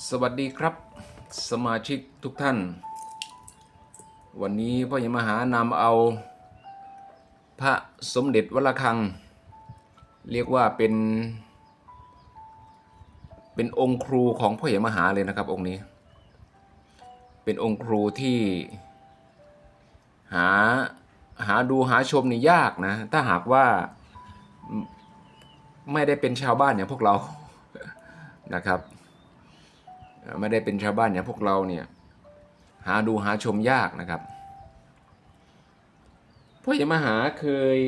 สวัสดีครับ สมาชิกทุกท่าน วันนี้พ่อใหญ่มหานำเอา พระสมเด็จวระฆัง เรียกว่าเป็น เป็นองค์ครูของพ่อใหญ่มหาเลยนะครับองค์นี้ เป็นองค์ครูที่หาหาดูหาชมนี่ยากนะ ถ้าหากว่าไม่ได้เป็นชาวบ้านอย่างพวกเรานะครับ ไม่ได้เป็นชาวบ้านอย่างพวกเราเนี่ยหาดูหาชมยากนะครับพ่อใหญ่มหาเคย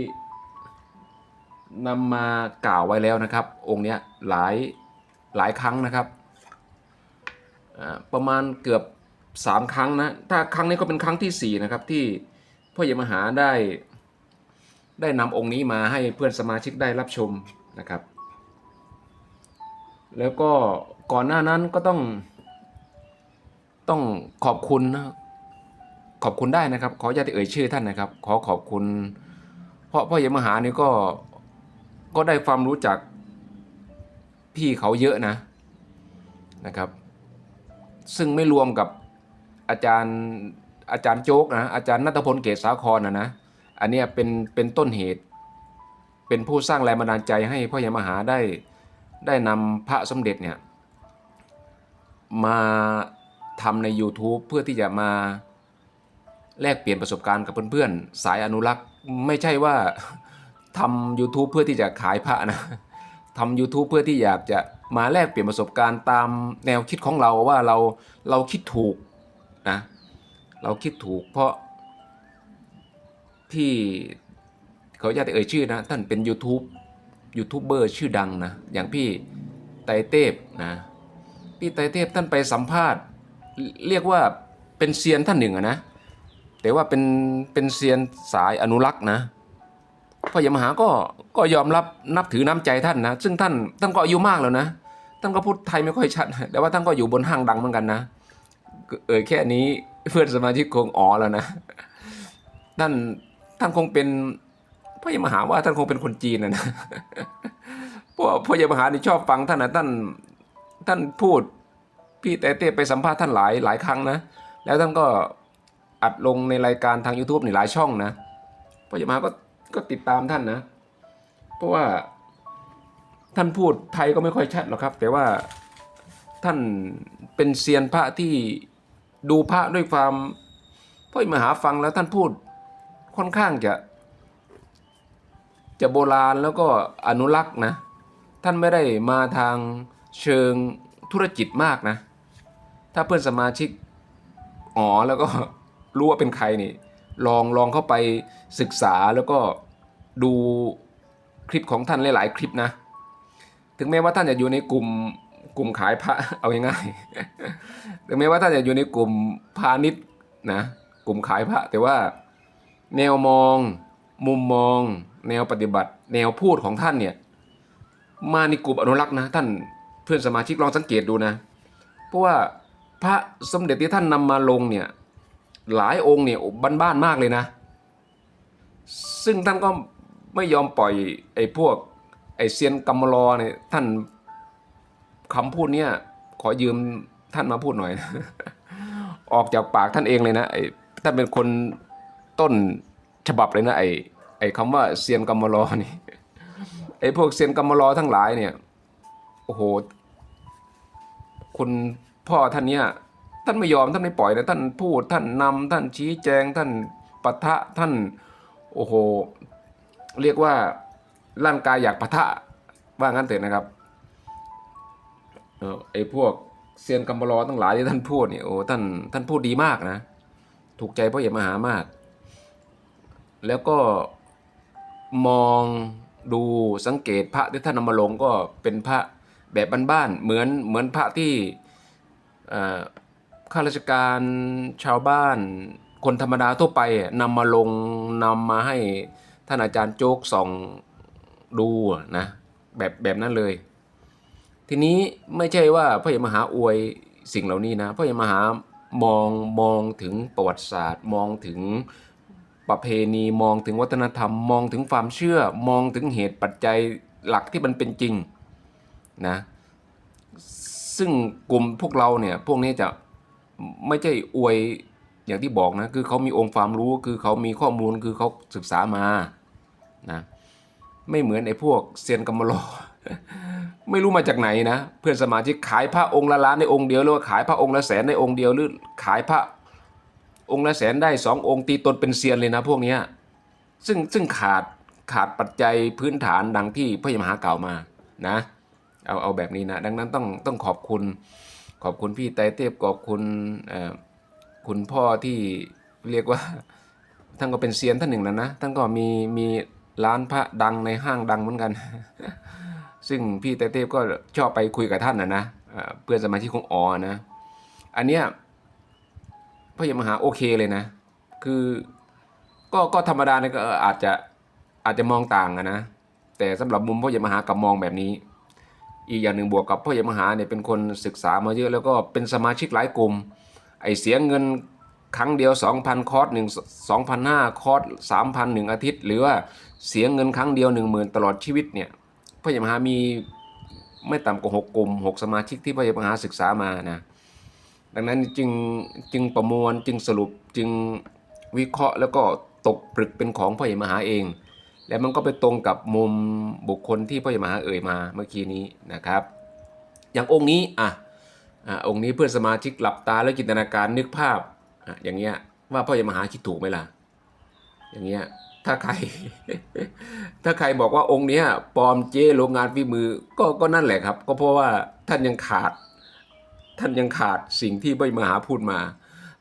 นำมากล่าวไว้แล้วนะครับ องค์เนี้ยหลายหลายครั้งนะครับประมาณเกือบสามครั้งนะถ้าครั้งนี้ก็เป็นครั้งที่สี่นะครับ ที่พ่อใหญ่มหาได้ได้นำองค์นี้มาให้เพื่อนสมาชิกได้รับชมนะครับ แล้วก็ก่อนหน้านั้นก็ต้อง ต้องขอบคุณนะขอบคุณได้นะครับ ขออย่าตเอ่ยชื่อท่านนะครับ ขอขอบคุณ เพราะพ่อเยมหานี่ก็ก็ได้ความรู้จักพี่เขาเยอะนะนะครับ ซึ่งไม่รวมกับอาจารย์อาจารย์โจ๊กนะอาจารย์นัทพลเกศสาครนะนะอันนี้เป็นเป็นต้นเหตุ เป็นผู้สร้างแรงบันดาลใจให้พ่อใหญ่มหาได้ได้นำพระสมเด็จเนี่ยมา ทำใน YouTube เพื่อที่จะมาแลกเปลี่ยนประสบการณ์กับเพื่อนๆ สายอนุรักษ์ไม่ใช่ว่าทำ YouTube เพื่อที่จะขายพระนะทำ YouTube เพื่อที่อยากจะมาแลกเปลี่ยนประสบการณ์ตามแนวคิดของเราว่าเราเราคิดถูกนะเราคิดถูกเพราะที่เขาอยากเอ่ยชื่อนะท่านเป็น YouTube ยูทูบเบอร์ชื่อดังนะอย่างพี่ไตเทพนะพี่ไตเทพท่านไปสัมภาษณ์ เรียกว่าเป็นเซียนท่านหนึ่งอะนะแต่ว่าเป็นเป็นเซียนสายอนุรักษ์นะพ่อใหญ่มหาก็ก็ยอมรับนับถือน้ำใจท่านนะ ซึ่งท่านท่านก็อายุมากแล้วนะท่านก็พูดไทยไม่ค่อยชัดแต่ว่าท่านก็อยู่บนห้างดังเหมือนกันนะเอ่ยแค่นี้เพื่อนสมาชิกคงอ๋อแล้วนะท่านท่านคงเป็นพ่อใหญ่มหาว่าท่านคงเป็นคนจีนนะนะเพราะว่าพ่อใหญ่มหานี่ชอบฟังท่านนะท่านท่านพูด พี่เต้เต้ไปสัมภาษณ์ท่านหลายหลายครั้งนะ แล้วท่านก็อัดลงในรายการทาง YouTube นี่หลายช่องนะพ่อใหญ่มหาก็ก็ติดตามท่านนะ เพราะว่าท่านพูดไทยก็ไม่ค่อยชัดหรอกครับ แต่ว่าท่านเป็นเซียนพระที่ดูพระด้วยความพ่อใหญ่มหาฟังแล้วท่านพูดค่อนข้างจะ จะโบราณแล้วก็อนุรักษ์นะ ท่านไม่ได้มาทางเชิงธุรกิจมากนะ ถ้าเพื่อนสมาชิกอ๋อแล้วก็รู้ว่าเป็นใครนี่ ลองลองเข้าไปศึกษาแล้วก็ดูคลิปของท่านหลาย ๆ คลิปนะ ถึงแม้ว่าท่านจะอยู่ในกลุ่มกลุ่มขายพระเอาง่ายๆถึงแม้ว่าท่านจะอยู่ในกลุ่มพาณิชย์นะกลุ่มขายพระ แต่ว่าแนวมอง มุมมอง แนวปฏิบัติ แนวพูดของท่านเนี่ยมาในกลุ่มอนุรักษ์นะ ท่านเพื่อนสมาชิกลองสังเกตดูนะ เพราะว่า พระสมเด็จที่ท่านนำมาลงเนี่ยหลายองค์เนี่ยบ้านๆมากเลยนะ ซึ่งท่านก็ไม่ยอมปล่อยไอ้พวกไอ้เซียนกำมะลอเนี่ยท่านคำพูดเนี่ยขอยืมท่านมาพูดหน่อย ออกจากปากท่านเองเลยนะไอ้ท่านเป็นคนต้นฉบับเลยนะไอ้ไอ้คำว่าเซียนกำมะลอนี่ไอ้พวกเซียนกำมะลอทั้งหลายเนี่ยโอ้โหคุณ พ่อท่านเนี่ยท่านไม่ยอมท่านไม่ปล่อยนะท่านพูดท่านนำท่านชี้แจงท่านปะทะท่านโอ้โหเรียกว่าร่างกายอยากปะทะว่างั้นเถอะนะครับเออไอ้พวกเซียนกำมะลอทั้งหลายที่ท่านพูดเนี่ยโอ้ท่านท่านพูดดีมากนะ ถูกใจพ่อใหญ่มหามาก แล้วก็มองดูสังเกตพระที่ท่านนำมาลงก็เป็นพระแบบบ้านๆเหมือนเหมือนพระที่ ข้าราชการชาวบ้านคนธรรมดาทั่วไปนำมาลงนำมาให้ท่านอาจารย์โจ๊กส่องดูนะแบบแบบนั้นเลย ทีนี้ไม่ใช่ว่าพ่อใหญ่มหาอวยสิ่งเหล่านี้นะพ่อใหญ่มหามองมองถึงประวัติศาสตร์ มองถึงประเพณีมองถึงวัฒนธรรม มองถึงความเชื่อมองถึงเหตุปัจจัยหลักที่มันเป็นจริงนะ ซึ่งกลุ่มพวกเราเนี่ยพวกนี้จะไม่ใช่อวยอย่างที่บอกนะคือเขามีองค์ความรู้คือเขามีข้อมูลคือเขาศึกษามานะไม่เหมือนไอ้พวกเซียนกำมะลไม่รู้มาจากไหนนะ เพื่อนสมาชิกขายพระองค์ละล้านในองค์เดียวหรือว่าขายพระองค์ละแสนในองค์เดียวหรือขายพระองค์ละแสนได้สององค์ตีตนเป็นเซียนเลยนะพวกนี้ซึ่งซึ่งขาดขาดปัจจัยพื้นฐานดังที่พระยมหากล่าวมานะ เอาเอาแบบนี้นะ ดังนั้นต้องต้องขอบคุณ ขอบคุณพี่ไตเทพขอบคุณคุณพ่อที่เรียกว่าท่านก็เป็นเซียนท่านหนึ่งนะนะท่านก็มีมีร้านพระดังในห้างดังเหมือนกัน ซึ่งพี่ไตเทพก็ชอบไปคุยกับท่านนะนะเพื่อนสมาชิกของออนะ อันเนี้ยพระยมหาโอเคเลยนะ คือก็ก็ธรรมดานะก็อาจจะอาจจะมองต่างอะนะ แต่สำหรับมุมพ่อใหญ่มหากับมองแบบนี้ อีกอย่างหนึ่งบวกกับพ่อใหญ่มหาเนี่ยเป็นคนศึกษามาเยอะแล้วก็เป็นสมาชิกหลายกลุ่ม ไอเสียเงินครั้งเดียว 2,000 คอร์สหนึ่ง2,500คอร์ส3,000หนึ่งอาทิตย์ หรือว่าเสียเงินครั้งเดียว10,000ตลอดชีวิตเนี่ยพ่อใหญ่มหามีไม่ต่ำกว่า6กลุ่ม6สมาชิกที่พ่อใหญ่มหาศึกษามานะดังนั้นจึงจึงประมวลจึงสรุปจึงวิเคราะห์แล้วก็ตกผลึกเป็นของพ่อใหญ่มหาเอง และมันก็ไปตรงกับมุมบุคคลที่พ่อใหญ่มหาเอ่ยมาเมื่อกี้นี้นะครับ อย่างองค์นี้อะอะองค์นี้เพื่อนสมาชิกหลับตาแล้วจินตนาการนึกภาพอะอย่างเงี้ยว่าพ่อใหญ่มหาคิดถูกไหมล่ะ อย่างเงี้ยถ้าใคร ถ้าใครบอกว่าองค์เนี้ยปลอมเจ้โรงงานฝีมือก็ก็นั่นแหละครับ ก็เพราะว่าท่านยังขาด ท่านยังขาดสิ่งที่พระมหาพูดมา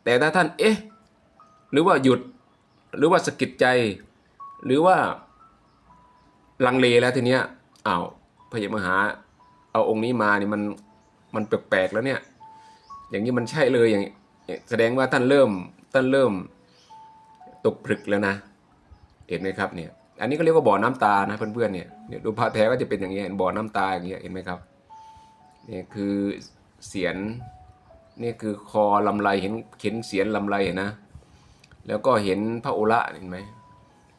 แต่ถ้าท่านเอ๊ะหรือว่าหยุดหรือว่าสะกิดใจหรือว่า ลังเลแล้วทีเนี้ยอ้าวพระมหา เอาองค์นี้มานี่มันมันแปลกๆแล้วเนี่ย อย่างนี้มันใช่เลยอย่างแสดงว่าท่านเริ่มท่านเริ่มตกผลึกแล้วนะเห็นไหมครับเนี่ย อันนี้ก็เรียกว่าบ่อน้ำตานะเพื่อนๆเนี่ยเนี่ยดูพระแท้ก็จะเป็นอย่างเงี้ยบ่อน้ำตาอย่างเงี้ยเห็นไหมครับนี่คือเสียนนี่คือคอลำไรเห็นเห็นเสียนลำไรเห็นนะ แล้วก็เห็นพระโอระเห็นไหม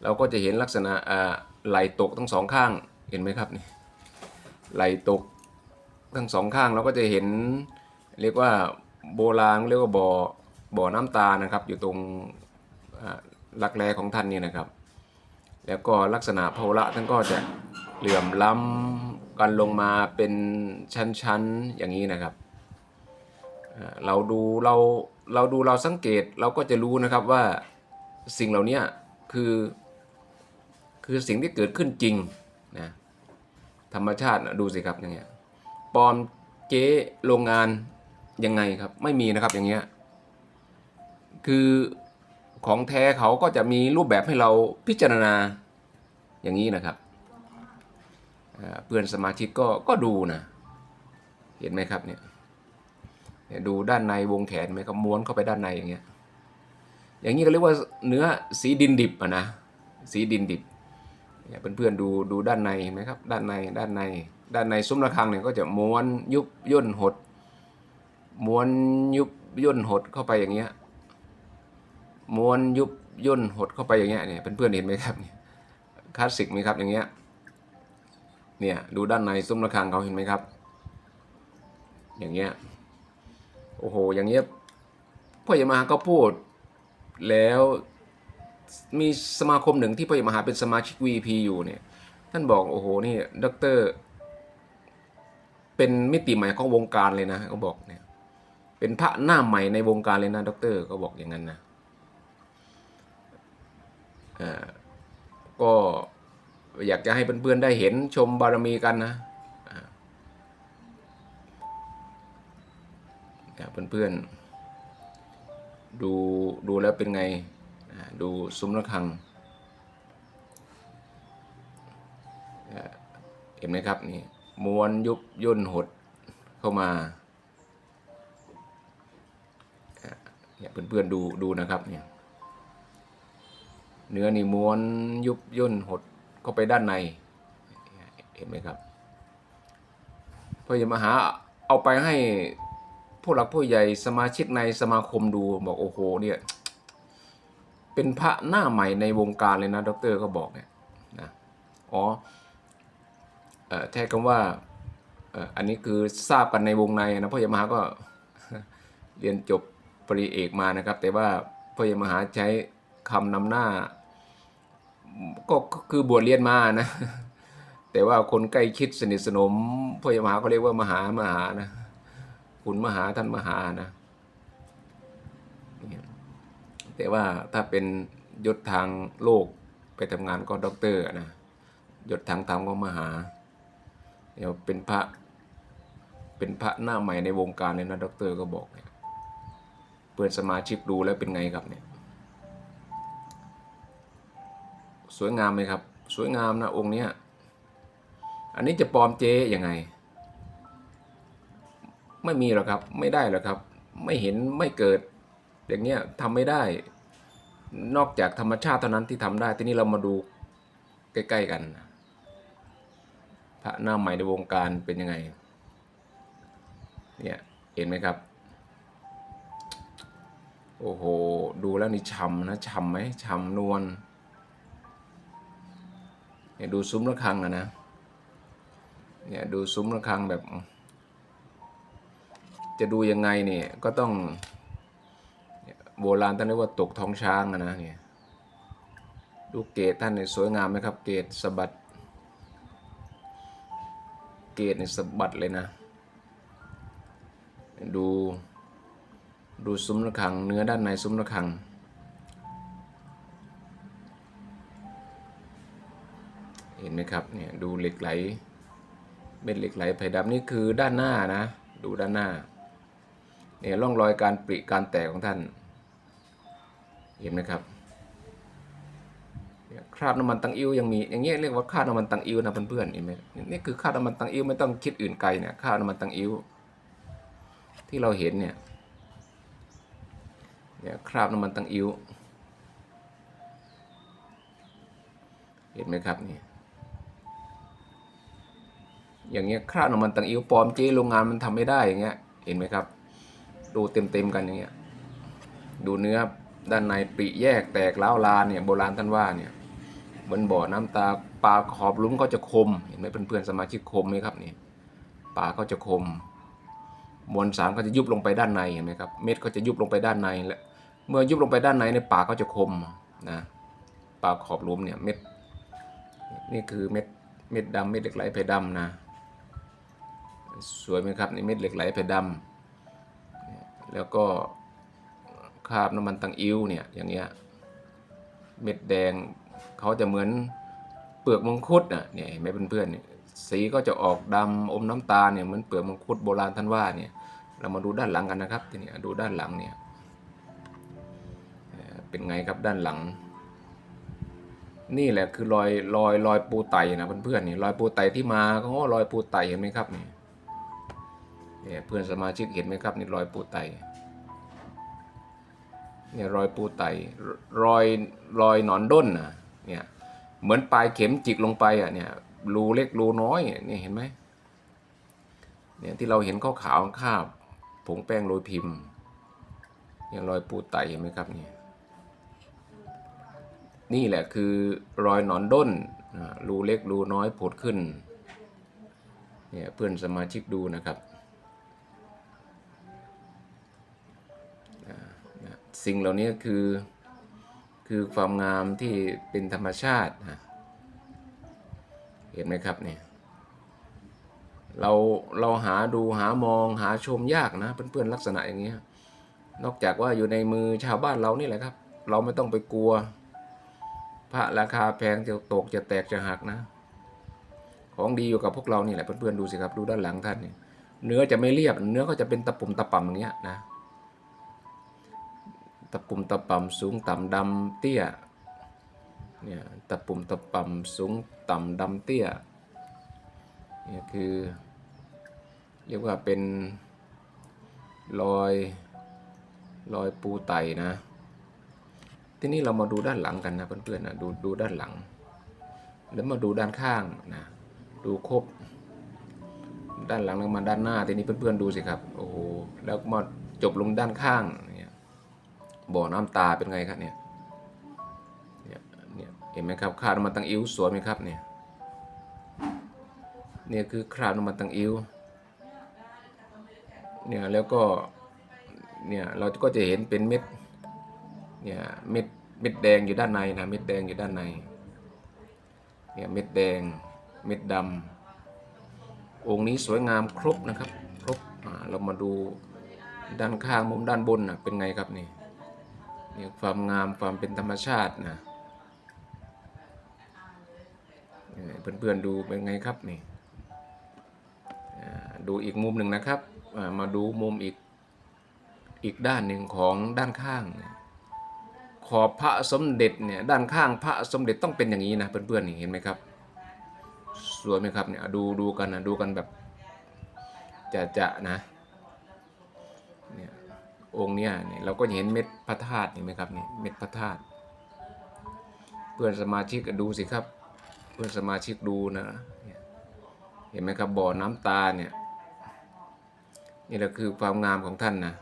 เราก็จะเห็นลักษณะอ่า ไหลตกทั้งสองข้างเห็นไหมครับนี่ไหลตกทั้งสองข้างเราก็จะเห็นเรียกว่าโบราณเรียกว่าบ่อบ่อน้ำตานะครับ อยู่ตรงรักแร้ของท่านนี่นะครับ แล้วก็ลักษณะพระโอระท่านก็จะเหลื่อมล้ำกันลงมาเป็นชั้นๆอย่างนี้นะครับเราดูเราเราดูเราสังเกตเราก็จะรู้นะครับว่าสิ่งเหล่านี้คือ คือสิ่งที่เกิดขึ้นจริงนะธรรมชาตินะดูสิครับอย่างเงี้ยปลอมเจ๊โรงงานยังไงครับ ไม่มีนะครับอย่างเงี้ยคือของแท้เขาก็จะมีรูปแบบให้เราพิจารณาอย่างนี้นะครับเพื่อนสมาชิกก็ก็ดูนะ เห็นไหมครับเนี่ยเนี่ยดูด้านในวงแขนไหมครับม้วนเข้าไปด้านในอย่างเงี้ยอย่างนี้ก็เรียกว่าเนื้อสีดินดิบอะนะสีดินดิบ เนี่ยเพื่อนๆดูดูด้านในเห็นไหมครับด้านในด้านในด้านในซุ้มระฆังเนี่ยก็จะม้วนยุบย่นหด ม้วนยุบย่นหดเข้าไปอย่างเงี้ยม้วนยุบย่นหดเข้าไปอย่างเงี้ยเนี่ยเพื่อนๆเห็นไหมครับเนี่ยคลาสสิกไหมครับอย่างเงี้ยเนี่ยดูด้านในซุ้มระฆังเขาเห็นไหมครับ อย่างเงี้ยโอ้โหอย่างเงี้ยพ่อใหญ่มาก็พูดแล้ว มีสมาคมหนึ่งที่พ่อใหญ่มหาเป็นสมาชิก VP อยู่เนี่ยท่านบอกโอ้โหนี่ด็อกเตอร์เป็นมิติใหม่ของวงการเลยนะเขาบอกเนี่ยเป็นพระหน้าใหม่ในวงการเลยนะด็อกเตอร์เขาบอกอย่างนั้นนะอ่าก็อยากจะให้เพื่อนๆได้เห็นชมบารมีกันนะเพื่อนๆดูดูแล้วเป็นไง ดูซุ้มระฆังเห็นไหมครับนี่ม้วนยุบย่นหดเข้ามาเนี่ยเพื่อนๆดูดูนะครับเนี่ยเนื้อนี่ม้วนยุบย่นหดเข้าไปด้านในเห็นไหมครับพระยมหาเอาไปให้ผู้หลักผู้ใหญ่สมาชิกในสมาคมดูบอกโอ้โหเนี่ย เป็นพระหน้าใหม่ในวงการเลยนะดรก็บอกเนี่ยนะอ๋อเอ่อแท้คำว่าอันนี้คือทราบกันในวงในนะพ่อใหญ่มหาก็เรียนจบปริเอกมานะครับ แต่ว่าพ่อใหญ่มหาใช้คำนำหน้า ก็คือบวชเรียนมานะแต่ว่าคนใกล้คิดสนิทสนมพ่อใหญ่มหาก็เรียกว่ามหามหานะคุณมหาท่านมหานะ แต่ว่าถ้าเป็นยศทางโลกไปทำงานก็ด็อกเตอร์นะยศทางธรรมก็มหาเดี๋ยวเป็นพระเป็นพระหน้าใหม่ในวงการเลยนะด็อกเตอร์ก็บอกเนี่ยเปิดสมาชิกดูแล้วเป็นไงครับเนี่ยสวยงามไหมครับ สวยงามนะองค์เนี้ยอันนี้จะปลอมเจ๊ยังไง ไม่มีหรอกครับ ไม่ได้หรอกครับ ไม่เห็นไม่เกิด อย่างเงี้ยทำไม่ได้ นอกจากธรรมชาติเท่านั้นที่ทำได้ ทีนี้เรามาดูใกล้ๆกัน พระหน้าใหม่ในวงการเป็นยังไง เนี่ย เห็นไหมครับ โอ้โห ดูแล้วนี่ฉ่ำนะฉ่ำไหมฉ่ำนวลเนี่ยดูซุ้มระฆังอะนะ เนี่ยดูซุ้มระฆังแบบ จะดูยังไงเนี่ยก็ต้อง โบราณท่านเรียกว่าตกท้องช้างนะเนี่ยดูเกตท่านเนี่ยสวยงามไหมครับ เกตสะบัด เกตเนี่ยสะบัดเลยนะ ดูดูซุ้มระฆัง เนื้อด้านในซุ้มระฆัง เห็นไหมครับเนี่ยดูเหล็กไหลเม็ดเหล็กไหลไผ่ดำนี่คือด้านหน้านะ ดูด้านหน้าเนี่ยร่องรอยการปริการแตกของท่าน เห็นไหมครับเนี่ยคราบน้ำมันตังอิวยังมีอย่างเงี้ยเรียกว่าคราบน้ำมันตังอิวนะเพื่อนๆเห็นไหมนี่คือคราบน้ำมันตังอิวไม่ต้องคิดอื่นไกลเนี่ยคราบน้ำมันตังอิวที่เราเห็นเนี่ยเนี่ยคราบน้ำมันตังอิวเห็นไหมครับนี่อย่างเงี้ยคราดน้ำมันตังอิวปลอมเจ๊โรงงานมันทำไม่ได้อย่างเงี้ยเห็นไหมครับ ดูเต็มๆกันอย่างเงี้ยดูเนื้อ ด้านในปริแยกแตกล้าวลานเนี่ยโบราณท่านว่าเนี่ยเหมือนบ่อน้ำตาปลาขอบลุ้มก็จะคมเห็นไหมเพื่อนๆสมาชิกคมไหมครับนี่ปลาก็จะคม มวลสารก็จะยุบลงไปด้านในเห็นไหมครับเม็ดก็จะยุบลงไปด้านในและเมื่อยุบลงไปด้านในในปลาก็จะคมนะปลาขอบลุมเนี่ยเม็ดนี่คือเม็ดเม็ดดำเม็ดเหล็กไหลเพดำนะสวยไหมครับนี่เม็ดเหล็กไหลเพดำแล้วก็ คราบน้ำมันตังอิ้วเนี่ยอย่างเงี้ยเม็ดแดงเขาจะเหมือนเปลือกมังคุดอะเนี่ยเห็นไหมเพื่อนๆเนี่ยสีก็จะออกดำอมน้ำตาเนี่ยเหมือนเปลือกมังคุดโบราณท่านว่าเนี่ยเรามาดูด้านหลังกันนะครับทีนี้ดูด้านหลังเนี่ยเอ่อเป็นไงครับด้านหลัง นี่แหละคือรอยรอยรอยปูไตนะเพื่อนๆนี่รอยปูไตที่มาก็รอยปูไตเห็นไหมครับนี่เนี่ยเพื่อนสมาชิกเห็นไหมครับนี่รอยปูไต เนี่ยรอยปูไตรอยรอยหนอนด้นนะเนี่ยเหมือนปลายเข็มจิกลงไปอะเนี่ยรูเล็กรูน้อยเนี่ยเห็นไหมเนี่ยที่เราเห็นขาวขาวคราบผงแป้งโรยพิมพ์เนี่ยรอยปูไตเห็นไหมครับเนี่ยนี่แหละคือรอยหนอนด้นรูเล็กรูน้อยผดขึ้นเนี่ยเพื่อนสมาชิกดูนะครับ สิ่งเหล่านี้คือ คือความงามที่เป็นธรรมชาตินะเห็นไหมครับเนี่ยเราเราหาดูหามองหาชมยากนะเพื่อนๆลักษณะอย่างเงี้ยนอกจากว่าอยู่ในมือชาวบ้านเรานี่แหละครับ เราไม่ต้องไปกลัว พระราคาแพงจะตกจะแตกจะหักนะ ของดีอยู่กับพวกเรานี่แหละเพื่อนๆดูสิครับดูด้านหลังท่านเนี่ยเนื้อจะไม่เรียบ เนื้อก็จะเป็นตะปุ่มตะป่ำอย่างเงี้ยนะ ตะปุ่มตะป่ำสูงต่ำดำเตี้ยเนี่ยตะปุ่มตะป่ำสูงต่ำดำเตี้ยเนี่ยคือเรียกว่าเป็นรอยรอยปูไตนะ ทีนี้เรามาดูด้านหลังกันนะเพื่อนๆนะดูดูด้านหลัง แล้วมาดูด้านข้างนะดูครบ ด้านหลังแล้วมาด้านหน้าทีนี้เพื่อนๆดูสิครับโอ้โหแล้วมาจบลงด้านข้าง บ่อน้ำตาเป็นไงครับเนี่ยเนี่ยเนี่ยเห็นไหมครับคราบน้ำมันตังอิ้วสวยไหมครับเนี่ยเนี่ยคือคราบน้ำมันตังอิ้วเนี่ยแล้วก็เนี่ยเราก็จะเห็นเป็นเม็ดเนี่ยเม็ดเม็ดแดงอยู่ด้านในนะเม็ดแดงอยู่ด้านในเนี่ยเม็ดแดงเม็ดดำองค์นี้สวยงามครบนะครับครบอ่าเรามาดูด้านข้างมุมด้านบนนะเป็นไงครับนี่ เนี่ยความงามความเป็นธรรมชาตินะเนี่ยเพื่อนๆดูเป็นไงครับนี่ดูอีกมุมหนึ่งนะครับ มาดูมุมอีกอีกด้านหนึ่งของด้านข้าง ขอบพระสมเด็จเนี่ยด้านข้างพระสมเด็จต้องเป็นอย่างนี้นะเพื่อนๆนี่เห็นไหมครับสวยไหมครับเนี่ยดูดูกันนะดูกันแบบจะจะนะ องค์เนี้ยเนี่ยเราก็เห็นเม็ดพระธาตุเห็นไหมครับเนี่ยเม็ดพระธาตุเพื่อนสมาชิกดูสิครับ เพื่อนสมาชิกดูนะเนี่ยเห็นไหมครับบ่อน้ำตาเนี่ยนี่แหละคือความงามของท่านนะ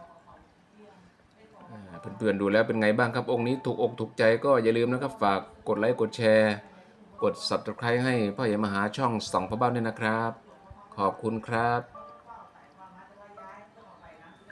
เพื่อนๆดูแล้วเป็นไงบ้างครับองค์นี้ถูกอกถูกใจก็อย่าลืมนะครับ ฝากกดไลค์กดแชร์ กด subscribe ให้พ่อใหญ่มหาช่องส่องพระบ้าด้วยนะครับ ขอบคุณครับ